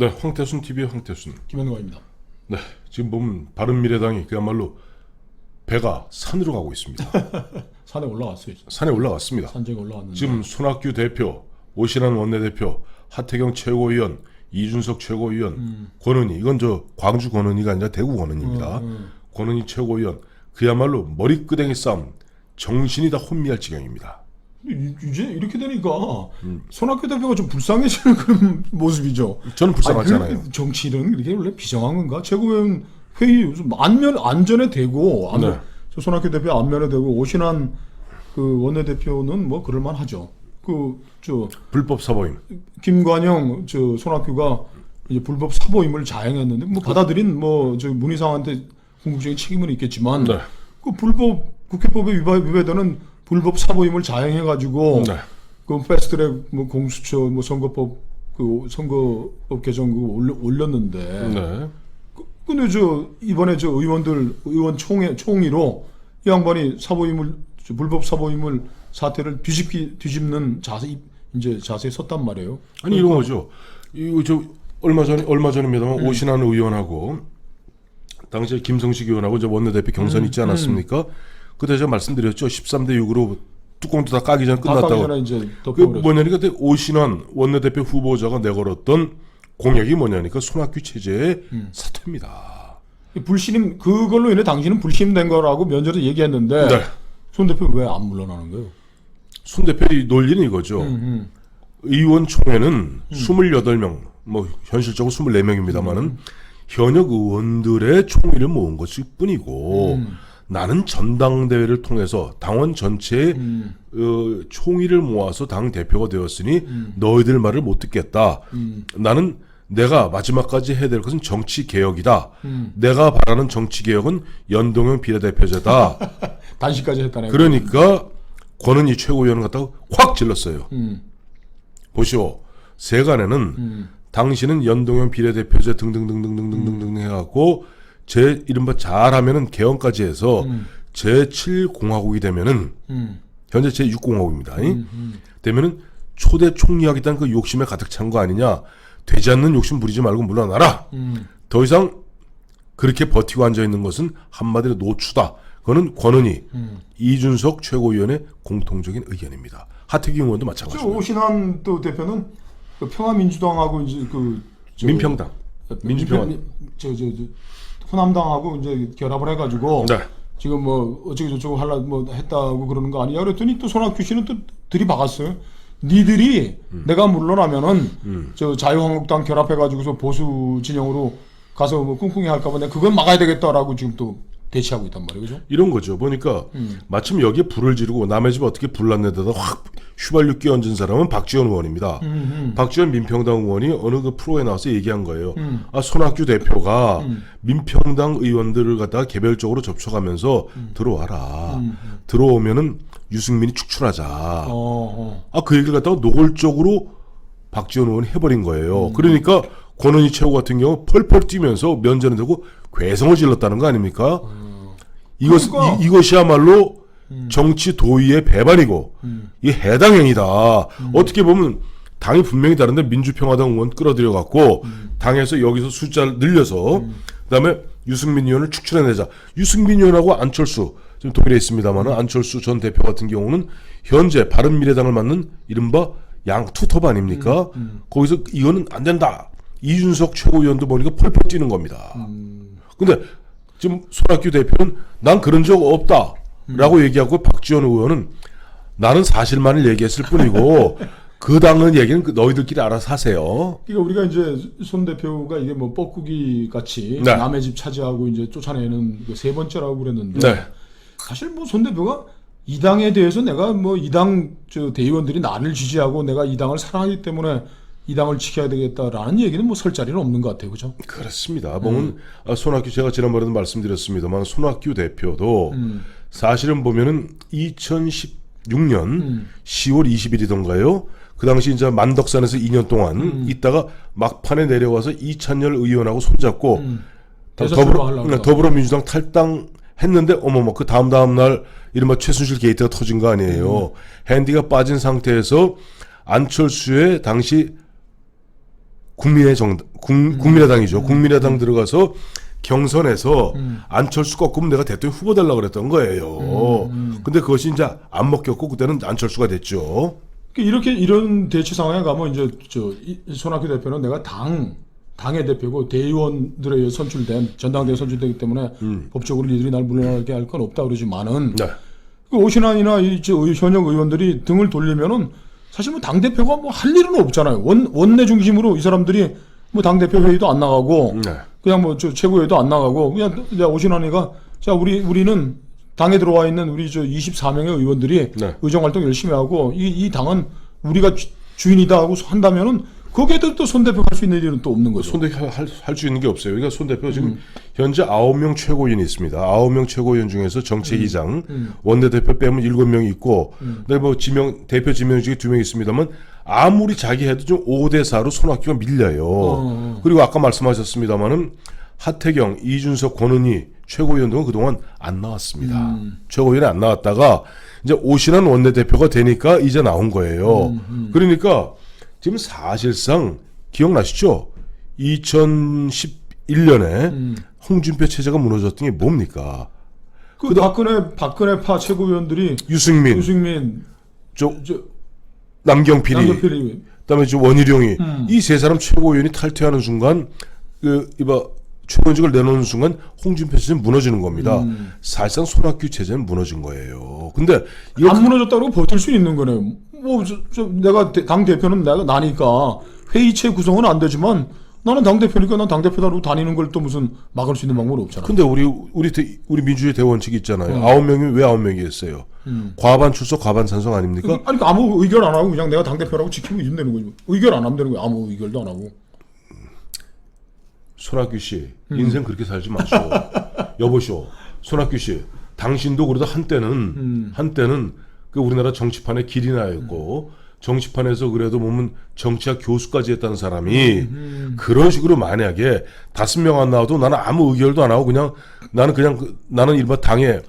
네, 황태순 TV의 황태순. 김현광입니다. 네, 지금 보면 바른미래당이 그야말로 배가 산으로 가고 있습니다. 산에 올라갔어요. 산에 올라갔습니다. 산정에 올라갔는데 지금 손학규 대표, 오신환 원내대표, 하태경 최고위원, 이준석 최고위원, 권은희 이건 저 광주 권은희가 아니라 대구 권은희입니다. 음, 권은희 최고위원 그야말로 머리끄댕이 싸움 정신이 다 혼미할 지경입니다. 이- 이제 이렇게 되니까 음. 손학규 대표가 좀 불쌍해지는 그런 모습이죠. 저는 불쌍하잖아요. 아니, 그 정치는 이렇게 원래 비정한 건가? 최고위원 회의 요즘 안면 안전에 대고 안, 네. 저 손학규 대표 안면에 대고 오신환 그 원내대표는 뭐 그럴만 하죠. 그 저 불법 사보임. 김관영 저 손학규가 이제 불법 사보임을 자행했는데 뭐 받아들인 뭐 저 문희상한테 궁극적인 책임은 있겠지만 네. 그 불법 국회법에 위반 위배되는 불법 사보임을 자행해 가지고 네. 그 패스트트랙 뭐 공수처 뭐 선거법 그 선거법 개정 올려, 올렸는데 네. 근데 저 이번에 저 의원들 의원 총회 총의로 이 양반이 사보임을 저 불법 사보임을 사태를 뒤집기 뒤집는 자세 이제 자세에 섰단 말이에요. 아니 이런 거죠. 이거 저 얼마 전 얼마 전입니다만 오신환 의원하고 당시에 김성식 의원하고 저 원내대표 경선 있지 않았습니까? 그때 제가 말씀드렸죠. 13대 6으로 뚜껑도 다 까기 전에 다 까기 끝났다고. 전에 이제 그. 뭐냐니까 그때 오신환 원내대표 후보자가 내걸었던 공약이 뭐냐니까 손학규 체제의 사퇴입니다. 불신임 그걸로 인해 당신은 불신임된 거라고 면접에서 얘기했는데 네. 손 대표 왜 안 물러나는 거예요? 손 대표의 논리는 이거죠. 음, 의원총회는 28명, 뭐 현실적으로 24명입니다만은 현역 의원들의 총의를 모은 것일 뿐이고 나는 전당대회를 통해서 당원 전체의 음, 어, 총의를 모아서 당 대표가 되었으니 너희들 말을 못 듣겠다. 음, 나는 내가 마지막까지 해야 될 것은 정치 개혁이다. 음. 내가 바라는 정치 개혁은 연동형 비례대표제다. 단식까지 했다네. 그러니까 권은희 최고위원을 갖다가 확 질렀어요. 음, 보시오. 세간에는 음, 당신은 연동형 비례대표제 등등등등등등등 해갖고 제 이른바 잘하면은 개헌까지 해서 음. 제7공화국이 되면은 음, 현재 제6공화국입니다. 음, 음. 되면은 초대 총리하겠다는 그 욕심에 가득 찬 거 아니냐. 되지 않는 욕심 부리지 말고 물러나라. 음. 더 이상 그렇게 버티고 앉아 있는 것은 한마디로 노추다. 그거는 권은희, 음. 이준석 최고위원의 공통적인 의견입니다. 하태경 의원도 저 마찬가지입니다. 오신환 또 대표는 그 평화민주당하고 이제 그 저- 민평당. 민주평화. 민평- 저, 저, 저 호남당하고 이제 결합을 해가지고 네. 지금 뭐 어쩌고 저쩌고 할라 뭐 했다고 그러는 거 아니야? 그랬더니 또 손학규 씨는 또 들이박았어요. 니들이 음. 내가 물러나면은 저 자유한국당 결합해가지고서 보수 진영으로 가서 뭐 꿍꿍이 할까봐 내가 그건 막아야 되겠다라고 지금 또 대치하고 있단 말이에요, 그죠? 이런 거죠. 보니까 음. 마침 여기에 불을 지르고 남의 집 어떻게 불났는데다 확 휘발유 끼얹은 사람은 박지원 의원입니다. 음, 박지원 민평당 의원이 어느 그 프로에 나와서 얘기한 거예요. 음. 아 손학규 대표가 민평당 의원들을 갖다가 개별적으로 접촉하면서 들어와라. 음. 들어오면은 유승민이 축출하자. 어, 어. 아그 얘기를 갖다가 노골적으로 박지원 의원이 해버린 거예요. 음. 그러니까 권은희 최고 같은 경우 펄펄 뛰면서 면전에 대고 괴성을 질렀다는 거 아닙니까? 이것 그러니까. 이, 이것이야말로 정치 도의의 배반이고 음. 이 해당 행위다. 어떻게 보면 당이 분명히 다른데 민주평화당 의원 끌어들여 갖고 음. 당에서 여기서 숫자를 늘려서 그다음에 유승민 의원을 축출해내자. 유승민 의원하고 안철수 지금 독일에 있습니다만은 안철수 전 대표 같은 경우는 현재 바른 미래당을 맡는 이른바 양 투톱 아닙니까? 음, 거기서 이거는 안 된다. 이준석 최고위원도 보니까 펄펄 뛰는 겁니다. 음. 근데 지금 손학규 대표는 난 그런 적 없다 라고 얘기하고 박지원 의원은 나는 사실만을 얘기했을 뿐이고 그 당은 얘기는 그 너희들끼리 알아서 하세요. 그러니까 우리가 이제 손 대표가 이게 뭐 뻐꾸기 같이 네. 남의 집 차지하고 이제 쫓아내는 그세 번째라고 그랬는데 네. 사실 뭐 손 대표가 이 당에 대해서 내가 뭐 이당저 대의원들이 나를 지지하고 내가 이 당을 사랑하기 때문에 이 당을 지켜야 되겠다라는 얘기는 뭐 설 자리는 없는 것 같아요, 그죠? 그렇습니다. 보면 아, 손학규 제가 지난번에도 말씀드렸습니다만 손학규 대표도 음. 사실은 보면은 2016년 음. 10월 20일이던가요. 그 당시 이제 만덕산에서 2년 동안 음. 있다가 막판에 내려와서 이찬열 의원하고 손잡고 음. 더- 더불어, 응, 더불어민주당 탈당 했는데 어머머 그 다음 다음 날 이른바 최순실 게이트가 터진 거 아니에요. 음. 핸디가 빠진 상태에서 안철수의 당시 국민의 정 국, 국민의당이죠. 국민의당 들어가서 경선에서 안철수 꺾으면 내가 대통령 후보 달라 그랬던 거예요. 근데 그것이 이제 안 먹혔고 그때는 안철수가 됐죠. 이렇게 이런 대치 상황에 가면 이제 저 이- 손학규 대표는 내가 당 당의 대표고 대의원들에 의해 선출된 전당대회 선출되기 때문에 법적으로 이들이 날 물러나게 할 건 없다 그러지만은 네. 그 오신환이나 이저 현역 의원들이 등을 돌리면은 사실 뭐 당 대표가 뭐 할 일은 없잖아요. 원 원내 중심으로 이 사람들이 뭐 당 대표 회의도 안 나가고 네. 그냥 뭐 저 최고회도 안 나가고 그냥 이제 오신환이가 자 우리 우리는 당에 들어와 있는 우리 저 24명의 의원들이 네. 의정 활동 열심히 하고 이, 이 당은 우리가 주- 주인이다 하고 한다면은 거기에도 또 손 대표 할수 있는 일은 또 없는 거죠. 손 대표 할수 있는 게 없어요. 그러니까 손 대표 지금 현재 아홉 명 최고위원이 있습니다. 아홉 명 최고위원 중에서 정책위장, 원내대표 빼면 일곱 명이 있고, 근데 뭐 지명 대표 지명직이 두 명 있습니다만 아무리 자기 해도 좀 5대 4로 손학규가 밀려요. 그리고 아까 말씀하셨습니다마는 하태경, 이준석, 권은희 최고위원 등은 그동안 안 나왔습니다. 최고위원에 안 나왔다가 이제 오신환 원내대표가 되니까 이제 나온 거예요. 그러니까 지금 사실상 기억나시죠? 2011년에 홍준표 체제가 무너졌던 게 뭡니까? 그 박근혜 박근혜 파 최고위원들이 유승민, 유승민, 저 저 남경필이, 양경필이 그다음에 저 원희룡이 이세 사람 최고위원이 탈퇴하는 순간 그 이봐 최고위원직을 내놓는 순간 홍준표 체제는 무너지는 겁니다. 사실상 손학규 체제는 무너진 거예요. 근데 이거 안 무너졌다고 버틸 수 있는 거네요. 뭐, 저, 저 내가 대- 당 대표는 내가 나니까 회의체 구성은 안 되지만 나는 당 대표니까 난 당 대표다로 다니는 걸 또 무슨 막을 수 있는 방법은 없잖아. 근데 우리 우리 대- 우리 민주주의 대원칙 있잖아요. 아홉 명이 왜 아홉 명이었어요? 과반 출석 과반 찬성 아닙니까? 아니 그러니까 아무 의결 안 하고 그냥 내가 당 대표라고 지키고 있으면 되는 거지. 의결 안 하면 되는 거야. 아무 의결도 안 하고. 손학규 씨 인생 그렇게 살지 마시오. 여보시오. 손학규 씨 당신도 그러다 한때는 한때는 그 우리나라 정치판의 길이나였고 정치판에서 그래도 보면 정치학 교수까지 했다는 사람이 그런 식으로 만약에 다섯 명 안 나와도 나는 아무 의결도 안 하고 그냥 나는 그냥 그- 나는 일반 당에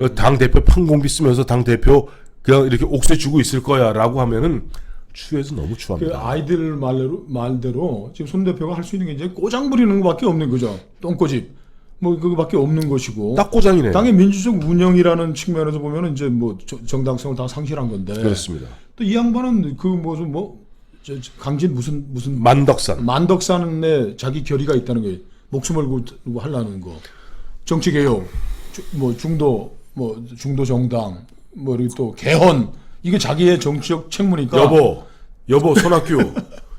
어, 당 대표 판공비 쓰면서 당 대표 그냥 이렇게 옥새 주고 있을 거야라고 하면은 추해서 너무 그 추합니다. 아이들 말대로 말대로 지금 손 대표가 할 수 있는 게 이제 꼬장 부리는 것밖에 없는 거죠. 똥꼬집. 뭐 그거밖에 없는 것이고. 딱 고장이네요. 당의 민주적 운영이라는 측면에서 보면은 이제 뭐 저- 정당성을 다 상실한 건데. 그렇습니다. 또 이 양반은 그 무슨 뭐 저- 저 강진 무슨 무슨 만덕산. 만덕산에 자기 결의가 있다는 거예요. 목숨을 걸고 하려는 거. 정치 개혁, 주- 뭐 중도 뭐 중도 정당, 뭐 그리고 또 개헌 이게 자기의 정치적 책무니까. 여보, 여보, 손학규.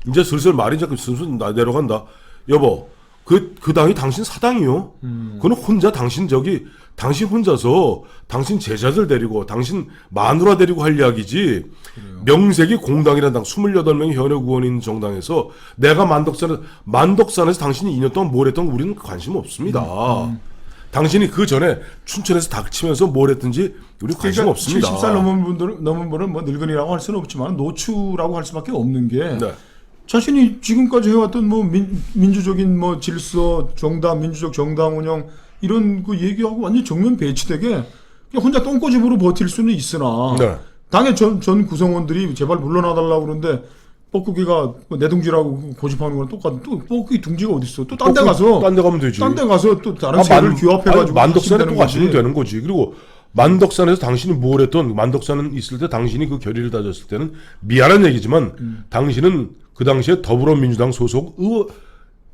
이제 슬슬 말이 이제 슬슬 나 내려간다. 여보, 그, 그 당이 당신 사당이요? 그는 혼자 당신 저기, 당신 혼자서 당신 제자들 데리고, 당신 마누라 데리고 할 이야기지. 명색이 공당이라는 당, 28명의 현역 있는 정당에서 내가 만덕산에, 만덕산에서 당신이 2년 동안 뭘 했던 거 우리는 관심 없습니다. 당신이 그 전에 춘천에서 닥치면서 뭘 했든지 우리 관심 그러니까 없습니다. 70살 넘은 분들 넘은 분은 뭐 늙은이라고 할 수는 없지만 노추라고 할 수밖에 없는 게 네. 자신이 지금까지 해왔던 뭐 민, 민주적인 뭐 질서, 정당, 민주적 정당 운영 이런 그 얘기하고 완전 히 정면 배치되게 그냥 혼자 똥꼬집으로 버틸 수는 있으나 네. 당의 전, 전 구성원들이 제발 물러나달라고 그러는데 뻐꾸기가 뭐 내둥지라고 고집하는 거랑 똑같은 또 뻐꾸기 둥지가 어딨어 또 딴 데 가서 딴 데 가면 되지. 딴 데 가서 또 다른 아, 세를 만- 규합해가지고 만덕산에 또 가시면 되는 되는 거지. 그리고 만덕산에서 당신이 뭘 했던 만덕산은 있을 때 당신이 그 결의를 다졌을 때는 미안한 얘기지만 음. 당신은 그 당시에 더불어민주당 소속 의원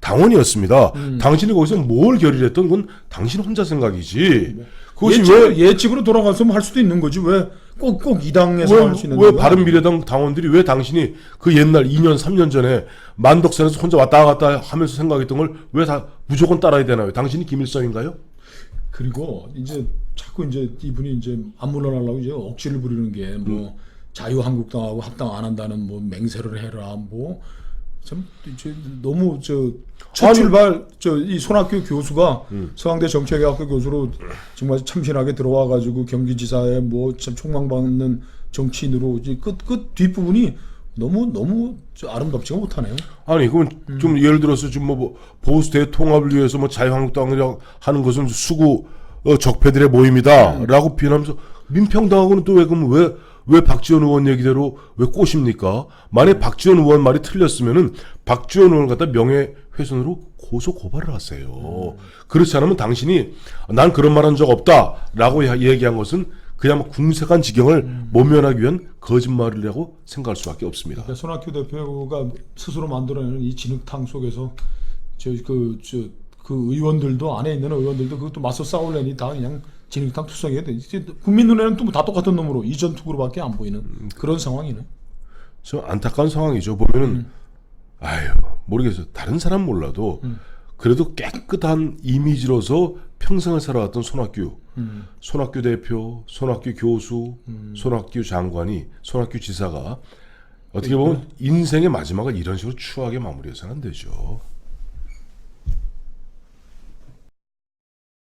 당원이었습니다. 음. 당신이 거기서 뭘 결의를 했던 건 당신 혼자 생각이지. 그것이 예측으로, 왜 예측으로 돌아가서 뭐할 수도 있는 거지 왜 꼭 꼭 이 당에서 할 수 있는 왜, 왜 거야? 바른미래당 당원들이 왜 당신이 그 옛날 2년 3년 전에 만덕산에서 혼자 왔다 갔다 하면서 생각했던 걸 왜 다 무조건 따라야 되나요? 당신이 김일성인가요? 그리고 이제 자꾸 이제 이분이 이제 안 물러나려고 이제 억지를 부리는 게뭐 자유한국당하고 합당 안 한다는 뭐 맹세를 해라 뭐. 참 너무 저 첫 출발 저 이 손학규 교수가 서강대 정책학교 교수로 정말 참신하게 들어와 가지고 경기지사에 뭐참 촉망받는 정치인으로 이제 끝 끝 뒷부분이 너무 너무 저 아름답지가 못하네요. 아니 그럼 좀 예를 들어서 지금 뭐 보수 대통합을 위해서 뭐 자유한국당이랑 하는 것은 수구 어, 적폐들의 모임이다라고 비난하면서 민평당하고는 또 왜 그러면 왜 왜 박지원 의원 얘기대로 왜 꼬십니까? 만약 박지원 의원 말이 틀렸으면은 박지원 의원 갖다 명예훼손으로 고소 고발을 하세요. 그렇지 않으면 당신이 난 그런 말 한 적 없다라고 야- 얘기한 것은 그냥 뭐 궁색한 지경을 모면하기 위한 거짓말이라고 생각할 수밖에 없습니다. 그러니까 손학규 대표가 스스로 만들어내는 이 진흙탕 속에서 저그저그 의원들도 안에 있는 의원들도 그것도 맞서 싸우려니 다 그냥 진흙탕. 이제 국민 눈에는 또 다 똑같은 놈으로 이전 투구로밖에 안 보이는 그런 상황이네. 좀 안타까운 상황이죠. 보면은 아유 모르겠어요. 다른 사람 몰라도 그래도 깨끗한 이미지로서 평생을 살아왔던 손학규, 손학규 대표, 손학규 교수, 손학규 장관이, 손학규 지사가 어떻게 보면 인생의 마지막을 이런 식으로 추하게 마무리해서는 안 되죠.